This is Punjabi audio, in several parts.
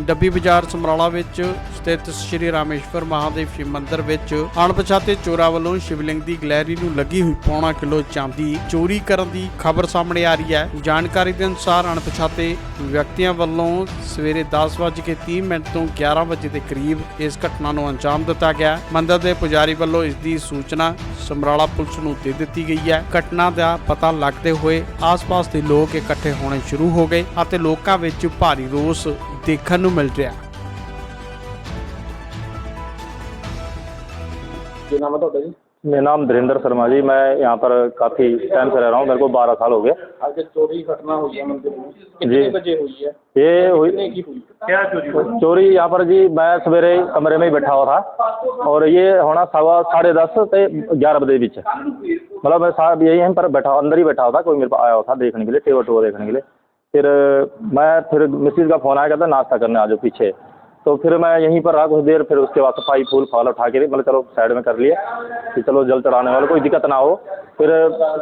ਡੱਬੀ ਬਾਜ਼ਾਰ ਸਮਰਾਲਾ ਵਿੱਚ ਸਥਿਤ ਸ੍ਰੀ ਰਾਮੇਸ਼ਵਰ ਮਹਾਦੇਵ ਸ਼ਿਵ ਮੰਦਿਰ ਵਿੱਚ ਅਣਪਛਾਤੇ ਚੋਰਾਂ ਵੱਲੋਂ ਸ਼ਿਵਲਿੰਗ ਦੀ ਗਲੈਰੀ ਨੂੰ ਲੱਗੀ ਹੋਈ ਪੌਣਾ ਕਿਲੋ ਚਾਂਦੀ ਚੋਰੀ ਕਰਨ ਦੀ ਖਬਰ ਸਾਹਮਣੇ ਆ ਰਹੀ ਹੈ। ਜਾਣਕਾਰੀ ਦੇ ਅਨੁਸਾਰ ਅਣਪਛਾਤੇ ਵਿਅਕਤੀਆਂ ਵੱਲੋਂ ਸਵੇਰੇ 10:30 ਮਿੰਟ ਤੋਂ 11 ਵਜੇ ਦੇ ਕਰੀਬ ਇਸ ਘਟਨਾ ਨੂੰ ਅੰਜਾਮ ਦਿੱਤਾ ਗਿਆ। ਮੰਦਿਰ ਦੇ ਪੁਜਾਰੀ ਵੱਲੋਂ ਇਸ ਦੀ ਸੂਚਨਾ ਸਮਰਾਲਾ ਪੁਲਿਸ ਨੂੰ ਦੇ ਦਿੱਤੀ ਗਈ ਹੈ। ਘਟਨਾ ਦਾ ਪਤਾ ਲੱਗਦੇ ਹੋਏ ਆਸ-ਪਾਸ ਦੇ ਲੋਕ ਇਕੱਠੇ ਹੋਣੇ ਸ਼ੁਰੂ ਹੋ ਗਏ ਅਤੇ ਲੋਕਾਂ ਵਿੱਚ ਭਾਰੀ ਰੋਸ ਦੇਖਣ ਨੂੰ ਮਿਲ ਰਿਹਾ ਕੀ ਨਾਮ ਹੈ ਤੁਹਾਡਾ ਜੀ मेरा नाम धीरेन्द्र शर्मा जी मैं यहाँ पर काफ़ी टाइम से रह रहा हूँ मेरे को बारह साल हो गए ਅੱਜ ਚੋਰੀ ਘਟਨਾ ਹੋਈ ਹੈ ਮੰਦਿਰ में जी। कितने बजे हुई है ये कितने हुई की हुई क्या चोरी हुई चोरी यहाँ पर जी मैं सवेरे कमरे में ही बैठा हुआ था और ये होना सवा साढ़े दस से ग्यारह बजे बीच मतलब मैं साहब यही यहीं पर बैठा अंदर ही बैठा हुआ था कोई मेरे पास आया हुआ था देखने के लिए टेवर टूवर देखने के लिए फिर मैं फिर मिसिज का फ़ोन आया कहता नाश्ता करने आ जाओ पीछे तो फिर मैं यहीं पर रहा कुछ देर फिर उसके बाद सफ़ाई फूल फाल उठा के मतलब चलो साइड में कर लिए कि चलो जल चढ़ाने वाले कोई दिक्कत ना हो। फिर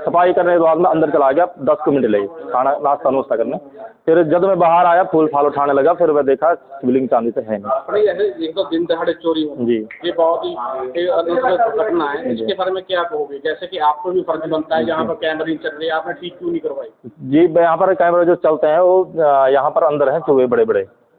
सफ़ाई करने के बाद मैं अंदर चला गया दस को मिनट लगे खाना नाश्ता नुश्ता करने। फिर जब मैं बाहर आया फूल फाल उठाने लगा फिर मैं देखा शिवलिंग चांदी से है नहीं। दिन दहाड़े चोरी हो जी। ये बहुत ही घटना है। इसके बारे में क्या कहोगे? जैसे कि आपको भी फ़र्ज़ बनता है जहाँ पर कैमरे नहीं चल रहे आपने ठीक क्यों नहीं करवाई? जी यहाँ पर कैमरे जो चलते हैं वो यहाँ पर अंदर हैं चूहे बड़े बड़े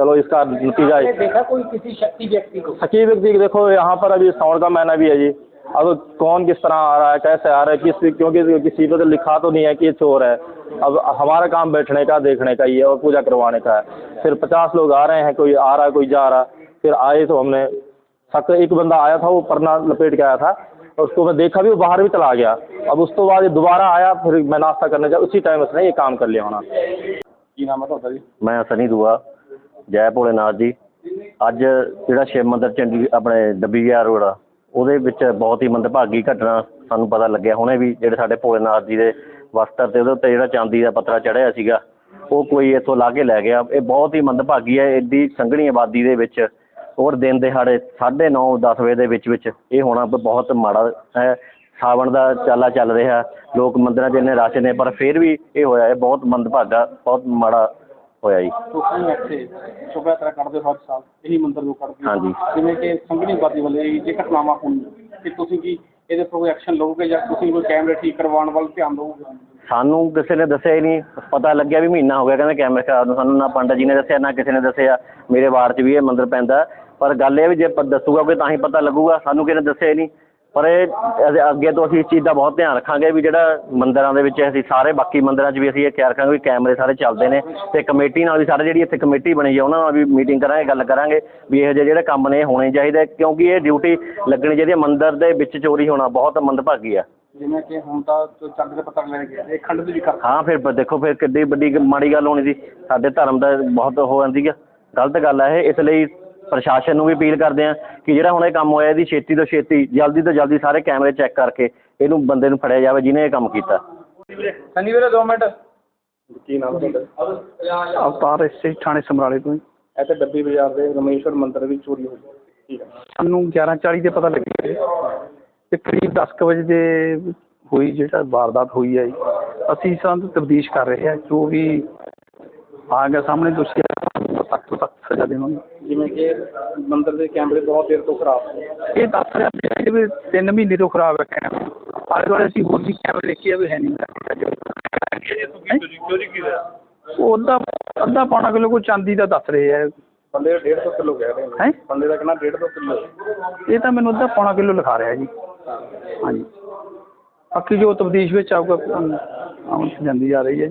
चलो इसका नतीजा देखा कोई किसी शक्ति व्यक्ति को? शक्ति व्यक्ति देखो यहाँ पर अभी सावन का महीना भी है जी। अब कौन किस तरह आ रहा है कैसे आ रहा है किस क्योंकि किसी पे तो लिखा तो नहीं है कि ये चोर है। अब हमारा काम बैठने का देखने का ही है और पूजा करवाने का है। फिर पचास लोग आ रहे हैं कोई आ रहा है कोई जा रहा है। फिर आए तो हमने सक एक बंदा आया था वो परना लपेट के आया था और उसको मैं देखा भी वो बाहर भी चला गया। अब उसके तो बाद दोबारा आया फिर मैं नाश्ता करने का उसी टाइम उसने ये काम कर लिया होना। मैं सनी दुआ। ਜੈ ਭੋਲੇਨਾਥ ਜੀ। ਅੱਜ ਜਿਹੜਾ ਸ਼ਿਵ ਮੰਦਿਰ ਚੰਡੀ ਆਪਣੇ ਡੱਬੀ ਗਿਆ ਰੋਡ ਆ, ਉਹਦੇ ਵਿੱਚ ਬਹੁਤ ਹੀ ਮੰਦਭਾਗੀ ਘਟਨਾ ਸਾਨੂੰ ਪਤਾ ਲੱਗਿਆ। ਹੁਣੇ ਵੀ ਜਿਹੜੇ ਸਾਡੇ ਭੋਲੇਨਾਥ ਜੀ ਦੇ ਵਸਤਰ ਤੇ ਉਹਦੇ ਉੱਤੇ ਜਿਹੜਾ ਚਾਂਦੀ ਦਾ ਪੱਤਰਾ ਚੜਿਆ ਸੀਗਾ, ਉਹ ਕੋਈ ਇੱਥੋਂ ਲਾ ਕੇ ਲੈ ਗਿਆ। ਇਹ ਬਹੁਤ ਹੀ ਮੰਦਭਾਗੀ ਹੈ ਐਡੀ ਸੰਘਣੀ ਆਬਾਦੀ ਦੇ ਵਿੱਚ ਔਰ ਦਿਨ ਦਿਹਾੜੇ 9:30 10 ਵਜੇ ਦੇ ਵਿੱਚ ਵਿੱਚ ਇਹ ਹੋਣਾ ਬਹੁਤ ਮਾੜਾ ਹੈ। ਸਾਵਣ ਦਾ ਚਾਲਾ ਚੱਲ ਰਿਹਾ, ਲੋਕ ਮੰਦਰਾਂ 'ਚ ਇੰਨੇ ਰਸ਼ ਨੇ, ਪਰ ਫਿਰ ਵੀ ਇਹ ਹੋਇਆ ਹੈ ਬਹੁਤ ਮੰਦਭਾਗਾ, ਬਹੁਤ ਮਾੜਾ ਹੋਇਆ ਜੀ। ਤੁਸੀਂ ਇੱਥੇ ਸ਼ੁਭਾ ਤਰ੍ਹਾਂ ਕਰਦੇ ਹੋ ਹਰ ਸਾਲ ਇਹੀ ਮੰਦਰ ਨੂੰ ਕਰਦੇ ਹੋ। ਹਾਂਜੀ। ਜਿਵੇਂ ਕਿ ਸੰਗਣੀ ਬਾਦੀ ਵਾਲੇ ਇਹ ਜੇ ਘਟਨਾਵਾਂ ਹੋਣੀਆਂ ਕਿ ਤੁਸੀਂ ਕੀ ਇਹਦੇ ਉੱਪਰ ਕੋਈ ਐਕਸ਼ਨ ਲਓਗੇ ਜਾਂ ਤੁਸੀਂ ਕੋਈ ਕੈਮਰੇ ਠੀਕ ਕਰਵਾਉਣ ਵੱਲ ਧਿਆਨ ਦਿਓਗੇ? ਸਾਨੂੰ ਕਿਸੇ ਨੇ ਦੱਸਿਆ ਹੀ ਨਹੀਂ। ਪਤਾ ਲੱਗਿਆ ਵੀ ਮਹੀਨਾ ਹੋ ਗਿਆ ਕਹਿੰਦੇ ਕੈਮਰੇ ਖਰਾਬ ਨੂੰ। ਸਾਨੂੰ ਨਾ ਪੰਡਤ ਜੀ ਨੇ ਦੱਸਿਆ ਨਾ ਕਿਸੇ ਨੇ ਦੱਸਿਆ। ਮੇਰੇ ਵਾਰਡ 'ਚ ਵੀ ਇਹ ਮੰਦਿਰ ਪੈਂਦਾ। ਪਰ ਗੱਲ ਇਹ ਵੀ ਜੇ ਪ- ਦੱਸੂਗਾ ਕੋਈ ਤਾਂ ਹੀ ਪਤਾ ਲੱਗੂਗਾ। ਸਾਨੂੰ ਕਿਸੇ ਨੇ ਦੱਸਿਆ ਹੀ ਨਹੀਂ। ਪਰ ਇਹ ਅੱਗੇ ਤੋਂ ਅਸੀਂ ਇਸ ਚੀਜ਼ ਦਾ ਬਹੁਤ ਧਿਆਨ ਰੱਖਾਂਗੇ ਵੀ ਜਿਹੜਾ ਮੰਦਿਰਾਂ ਦੇ ਵਿੱਚ ਅਸੀਂ ਸਾਰੇ ਬਾਕੀ ਮੰਦਿਰਾਂ 'ਚ ਵੀ ਅਸੀਂ ਇਹ ਖਿਆਲ ਰੱਖਾਂਗੇ ਵੀ ਕੈਮਰੇ ਸਾਰੇ ਚੱਲਦੇ ਨੇ ਤੇ ਕਮੇਟੀ ਨਾਲ ਵੀ ਸਾਰੇ ਜਿਹੜੀ ਇੱਥੇ ਕਮੇਟੀ ਬਣੀ ਹੈ ਉਹਨਾਂ ਨਾਲ ਵੀ ਮੀਟਿੰਗ ਕਰਾਂਗੇ ਗੱਲ ਕਰਾਂਗੇ ਵੀ ਇਹੋ ਜਿਹੇ ਜਿਹੜੇ ਕੰਮ ਨੇ ਹੋਣੇ ਚਾਹੀਦੇ ਕਿਉਂਕਿ ਇਹ ਡਿਊਟੀ ਲੱਗਣੀ ਚਾਹੀਦੀ ਹੈ ਮੰਦਿਰ ਦੇ ਵਿੱਚ ਚੋਰੀ ਹੋਣਾ ਬਹੁਤ ਮੰਦਭਾਗੀ ਆ। ਜਿਵੇਂ ਕਿ ਹੁਣ ਤਾਂ ਜੋ ਚੰਦ ਦੇ ਪੱਤਰ ਲੈ ਗਏ ਇਹ ਖੰਡ ਦੀ ਵੀ ਕਰ ਹਾਂ ਫਿਰ ਦੇਖੋ ਫਿਰ ਕਿੱਡੀ ਵੱਡੀ ਮਾੜੀ ਗੱਲ ਹੋਣੀ ਸੀ ਸਾਡੇ ਧਰਮ ਦਾ ਬਹੁਤ ਹੋ ਜਾਂਦੀ ਆ। ਗਲਤ ਗੱਲ ਹੈ ਇਹ ਇਸ ਲਈ ਪ੍ਰਸ਼ਾਸਨ ਨੂੰ ਵੀ ਅਪੀਲ ਕਰਦੇ ਆ ਕਿ ਜਿਹੜਾ ਹੁਣ ਇਹ ਕੰਮ ਹੋਇਆ ਇਹਦੀ ਛੇਤੀ ਤੋਂ ਛੇਤੀ ਜਲਦੀ ਤੋਂ ਜਲਦੀ ਸਾਰੇ ਕੈਮਰੇ ਚੈੱਕ ਕਰਕੇ ਇਹਨੂੰ ਬੰਦੇ ਨੂੰ ਫੜਿਆ ਜਾਵੇ ਜਿਹਨੇ ਇਹ ਕੰਮ ਕੀਤਾ। ਸੰਨੀ ਵੀਰੇ 2 ਮਿੰਟ। ਕੀ ਨਾਮ ਹੈ ਤੁਹਾਡਾ? ਅਵਤਾਰ ਇਸੇ ਥਾਣੇ ਸਮਰਾਲੇ ਤੋਂ ਹੀ। ਇੱਥੇ ਡੱਬੀ ਬਾਜ਼ਾਰ ਦੇ ਰਮੇਸ਼ਵਰ ਮੰਦਿਰ ਵਿੱਚ ਚੋਰੀ ਹੋਈ। ਠੀਕ ਹੈ। ਸਾਨੂੰ 11:40 ਤੇ ਪਤਾ ਲੱਗਿਆ ਤੇ ਕਰੀਬ 10 ਕੁ ਵਜੇ ਦੇ ਹੋਈ ਜਿਹੜਾ ਵਾਰਦਾਤ ਹੋਈ ਹੈ ਜੀ। ਅਸੀਂ ਸੰਤ ਤਬਦੀਸ਼ ਕਰ ਰਹੇ ਹਾਂ। ਜੋ ਵੀ ਆ ਗਿਆ ਸਾਹਮਣੇ ਦੋਸ਼ੀ ਸਖਤ ਤੋਂ ਸਖਤ ਸਜ਼ਾ ਦੇਵਾਂਗੇ। ਜਿਵੇਂ ਕਿ ਮੰਦਰ ਦੇ ਕੈਮਰੇ ਬਹੁਤ ਦੇਰ ਤੋਂ ਖਰਾਬ ਨੇ ਇਹ ਦੱਸ ਰਿਹਾ ਪਿਆ ਜੀ ਵੀ 3 ਮਹੀਨੇ ਤੋਂ ਖਰਾਬ ਹੈ ਕੈਮਰਾ ਆਲੇ ਦੁਆਲੇ ਅਸੀਂ ਹੋਰ ਵੀ ਕੈਮਰੇ ਦੇਖੀ ਆ ਵੀ ਹੈ ਨਹੀਂ ਚੋਰੀ ਕੀ ਹੋਇਆ ਉਹ ਅੱਧਾ ਅੱਧਾ ਪੌਣਾ ਕਿਲੋ ਕੋਈ ਚਾਂਦੀ ਦਾ ਦੱਸ ਰਹੇ ਆ। ਬੰਦੇ 150 ਕਿਲੋ ਕਹਿ ਰਹੇ ਨੇ। ਬੰਦੇ ਦਾ ਕਹਿੰਦਾ 150 ਕਿਲੋ। ਇਹ ਤਾਂ ਮੈਨੂੰ ਅੱਧਾ ਪੌਣਾ ਕਿਲੋ ਲਿਖਾ ਰਿਹਾ ਜੀ। ਹਾਂਜੀ। ਬਾਕੀ ਜੋ ਤਬਦੀਸ਼ ਵਿੱਚ ਆਊਗਾ ਆਉਣ ਜਾਂਦੀ ਜਾ ਰਹੀ ਹੈ